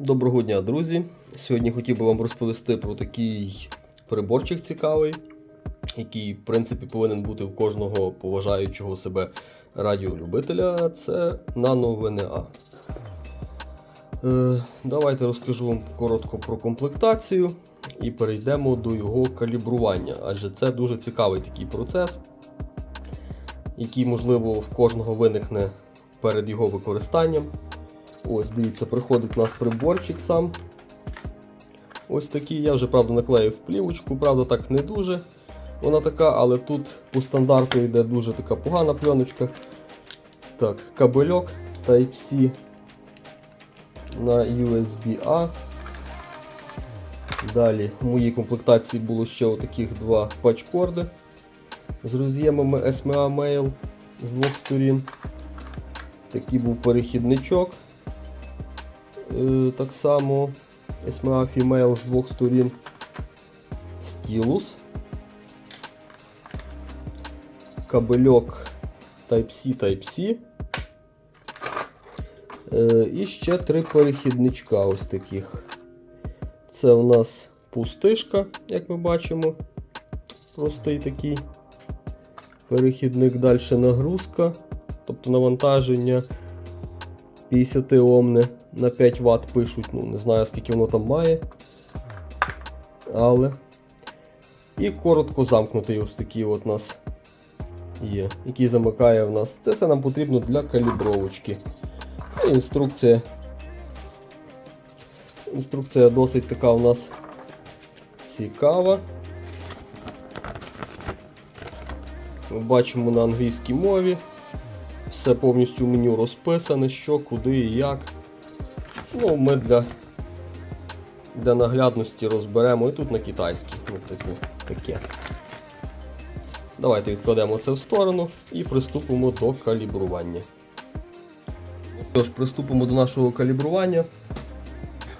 Доброго дня, друзі! Сьогодні хотів би вам розповісти про такий приборчик цікавий, який, в принципі, повинен бути у кожного поважаючого себе радіолюбителя. Це Nano VNA. Е, давайте розкажу вам коротко про комплектацію і перейдемо до його калібрування, адже це дуже цікавий такий процес, який, можливо, в кожного виникне перед його використанням. Ось, дивіться, приходить у нас приборчик сам. Ось такий. Я вже, правда, наклеїв плівочку, правда, так не дуже. Вона така, але тут по стандарту йде дуже така погана пленочка. Так, кабельок Type-C на USB-A. Далі в моїй комплектації було ще отаких два патчкорди з роз'ємами SMA Mail з двох сторін. Такий був перехідничок. Е, так само SMA Female з двох сторін. Стілус. Кабельок Type-C Type-C. Е, і ще три перехідничка ось таких. Це у нас пустишка, як ми бачимо. Простий такий. Перехідник далі нагрузка, тобто навантаження 50 омне на 5 Вт пишуть, ну не знаю скільки воно там має. Але. І коротко замкнутий ось такий от у нас є, який замикає в нас. Це все нам потрібно для калібровочки. Інструкція. Інструкція досить така у нас цікава. Ми бачимо на англійській мові. Все повністю в меню розписане, що, куди і як. Ну, Ми для для наглядності розберемо і тут на китайській. Ну, типу, таке. Давайте відкладемо це в сторону і приступимо до калібрування. Тож, приступимо до нашого калібрування.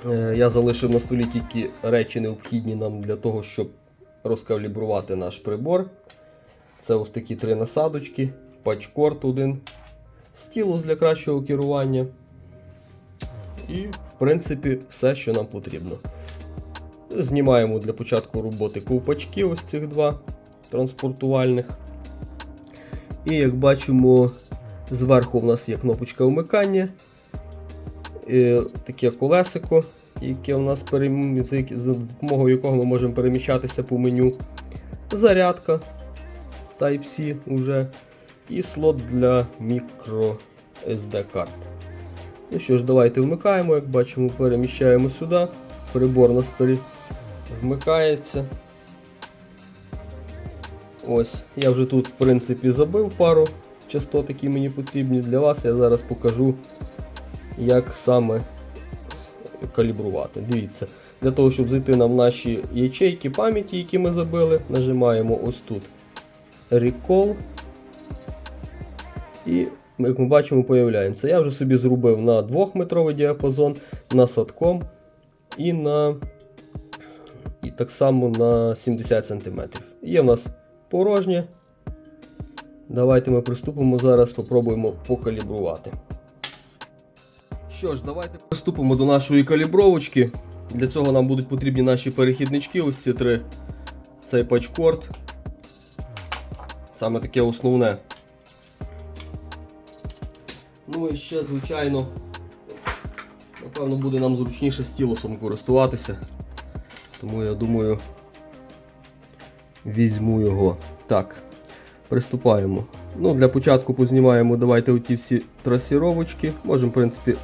Е, Я залишив на столі тільки речі необхідні нам для того, щоб розкалібрувати наш прибор. Це ось такі три насадочки, патчкорд один, стілус для кращого керування. І, в принципі, все, що нам потрібно. Знімаємо для початку роботи ковпачки, ось цих два транспортувальних. І як бачимо, зверху в нас є кнопочка вмикання, і таке колесико, яке у нас перем... за допомогою якого ми можемо переміщатися по меню. Зарядка Type-C уже. І слот для мікро SD карт. Ну що ж, давайте вмикаємо, як бачимо, переміщаємо сюди. Прибор у нас пере... вмикається. Ось, я вже тут, в принципі, забив пару частот, які мені потрібні для вас. Я зараз покажу, як саме калібрувати. Дивіться, для того, щоб зайти нам в наші ячейки пам'яті, які ми забили, нажимаємо ось тут Recall. І як ми бачимо, появляємося. Я вже собі зробив на 2-метровий діапазон, на садком і на і так само на 70 см. Є в нас порожнє. Давайте ми приступимо зараз, спробуємо покалібрувати. Що ж, давайте приступимо до нашої калібровочки. Для цього нам будуть потрібні наші перехіднички, ось ці три. Цей патчкорд. Саме таке основне. Ну і ще, звичайно, напевно, буде нам зручніше стілусом користуватися. Тому я думаю, візьму його. Так, приступаємо. Ну, Для початку познімаємо давайте оті всі трасіровочки. Можемо, в принципі,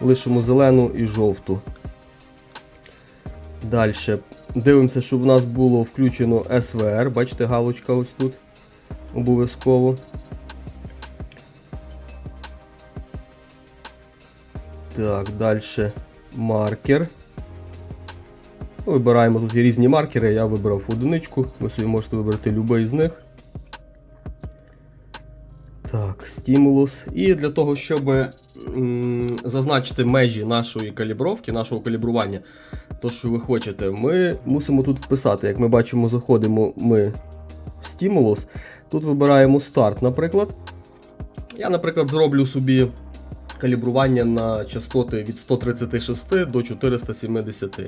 лишимо зелену і жовту. Далі. Дивимося, щоб у нас було включено СВР. Бачите, галочка ось тут. Обов'язково. Так, далі маркер. Вибираємо тут є різні маркери, я вибрав одиничку, ви собі можете вибрати будь-який з них. Так, стимулус. І для того, щоб м, зазначити межі нашої калібровки, нашого калібрування, то, що ви хочете, ми мусимо тут вписати. Як ми бачимо, заходимо ми в стимулус. Тут вибираємо старт, наприклад. Я, наприклад, зроблю собі калібрування на частоти від 136 до 470.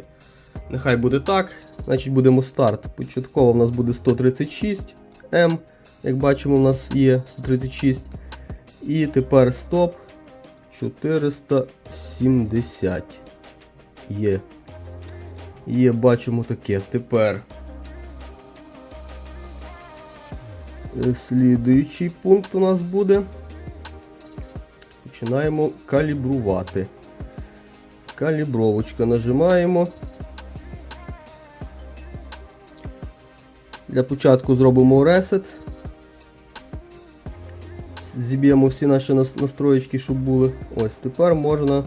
Нехай буде так. Значить будемо старт. Початково в нас буде 136 М. Як бачимо, у нас є 136. І тепер стоп 470. Є. Є, бачимо таке. Тепер. е, Слідуючий пункт у нас буде. Починаємо калібрувати. Калібровочка нажимаємо. Для початку зробимо ресет. Зіб'ємо всі наші нас- настроєчки, щоб були. Ось тепер можна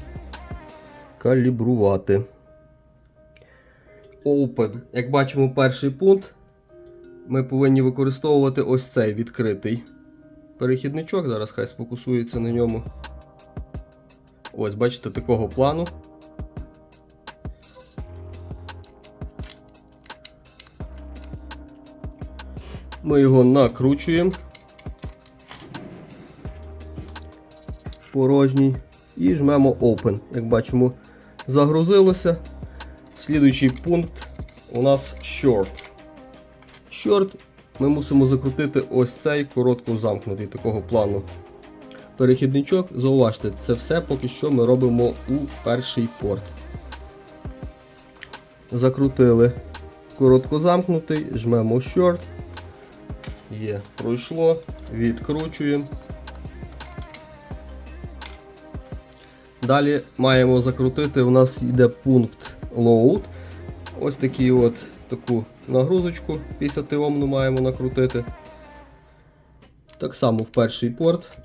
калібрувати. Open. Як бачимо, перший пункт. Ми повинні використовувати ось цей відкритий перехідничок. Зараз хай сфокусується на ньому. Ось, бачите, такого плану. Ми його накручуємо. Порожній. І жмемо Open. Як бачимо, загрузилося. Слідуючий пункт у нас Short. Short ми мусимо закрутити ось цей коротко замкнутий такого плану перехідничок. Зауважте, це все поки що ми робимо у перший порт. Закрутили коротко замкнутий, жмемо Short. Є, пройшло, відкручуємо. Далі маємо закрутити, у нас йде пункт Load. Ось такий от таку нагрузочку 50 омну маємо накрутити. Так само в перший порт.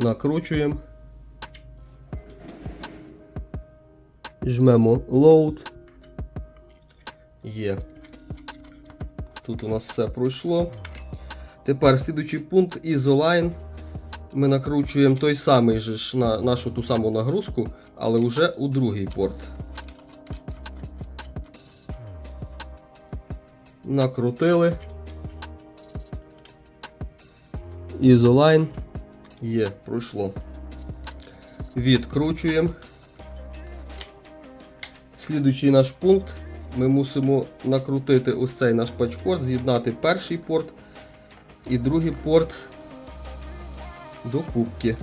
Накручуємо. Жмемо Load. Є. Тут у нас все пройшло. Тепер слідуючий пункт Isoline. Ми накручуємо той самий же ж на нашу ту саму нагрузку, але вже у другий порт. Накрутили. Ізолайн. Є, пройшло. Відкручуємо. Слідуючий наш пункт. Ми мусимо накрутити ось цей наш патчкорд, з'єднати перший порт і другий порт до кубки.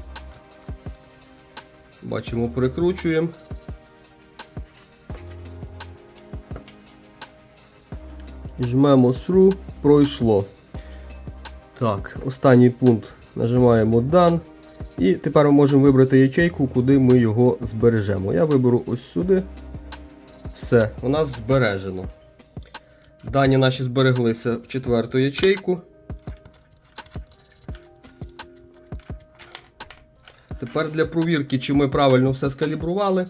Бачимо, прикручуємо. Жмемо through, пройшло. Так, останній пункт нажимаємо Done. І тепер ми можемо вибрати ячейку, куди ми його збережемо. Я виберу ось сюди. Все, у нас збережено. Дані наші збереглися в четверту ячейку. Тепер для провірки, чи ми правильно все скалібрували,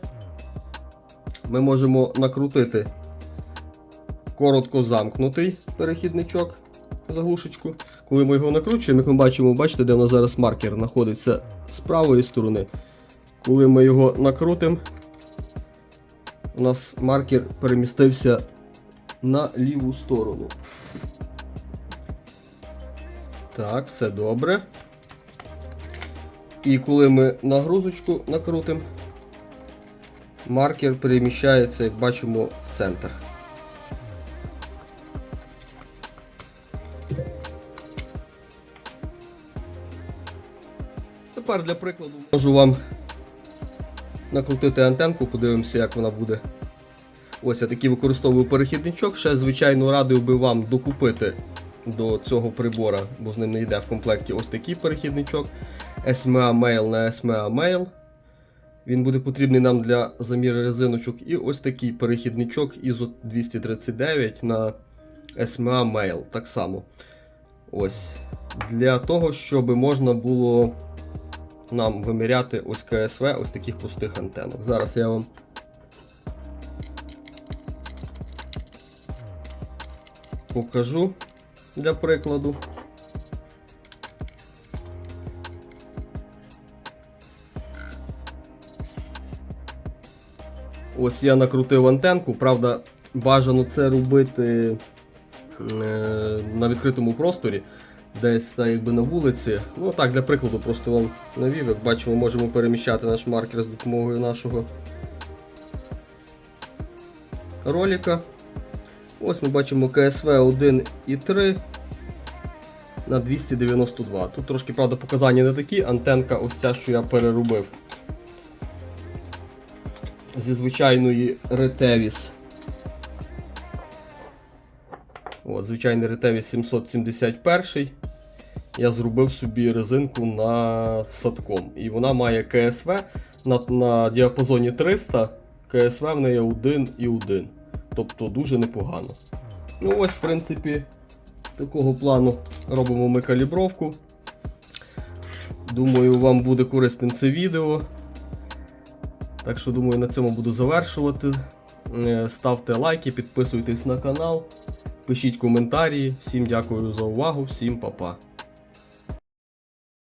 ми можемо накрутити коротко замкнутий перехідничок заглушечку. Коли ми його накручуємо, як ми бачимо, бачите, де у нас зараз маркер знаходиться з правої сторони. Коли ми його накрутимо, у нас маркер перемістився на ліву сторону. Так, все добре. І коли ми нагрузочку накрутимо, маркер переміщається, як бачимо, в центр. Тепер для прикладу можу вам накрутити антенку, подивимося, як вона буде. Ось я такий використовую перехідничок. Ще, звичайно, радив би вам докупити до цього прибора, бо з ним не йде в комплекті ось такий перехідничок. SMA Mail на SMA Mail. Він буде потрібний нам для заміру резиночок. І ось такий перехідничок ISO 239 на SMA Mail. Так само. Ось. Для того, щоб можна було нам виміряти ось КСВ, ось таких простих антенок. Зараз я вам покажу для прикладу. Ось я накрутив антенку, правда, бажано це робити е, на відкритому просторі, десь так якби на вулиці. Ну так, для прикладу, просто вам навів. Як бачимо, можемо переміщати наш маркер з допомогою нашого ролика. Ось ми бачимо КСВ 1 і 3 на 292. Тут трошки, правда, показання не такі, антенка ось ця, що я переробив. Зі звичайної. От, звичайний Retevis 771. Я зробив собі резинку на садком. І вона має КСВ на, на діапазоні 300, КСВ в неї 1 і 1. Тобто дуже непогано. Ну ось, в принципі, такого плану робимо ми калібровку. Думаю, вам буде корисним це відео. Так що, думаю, на цьому буду завершувати. Е, Ставте лайки, підписуйтесь на канал, пишіть коментарі. Всім дякую за увагу, всім па-па.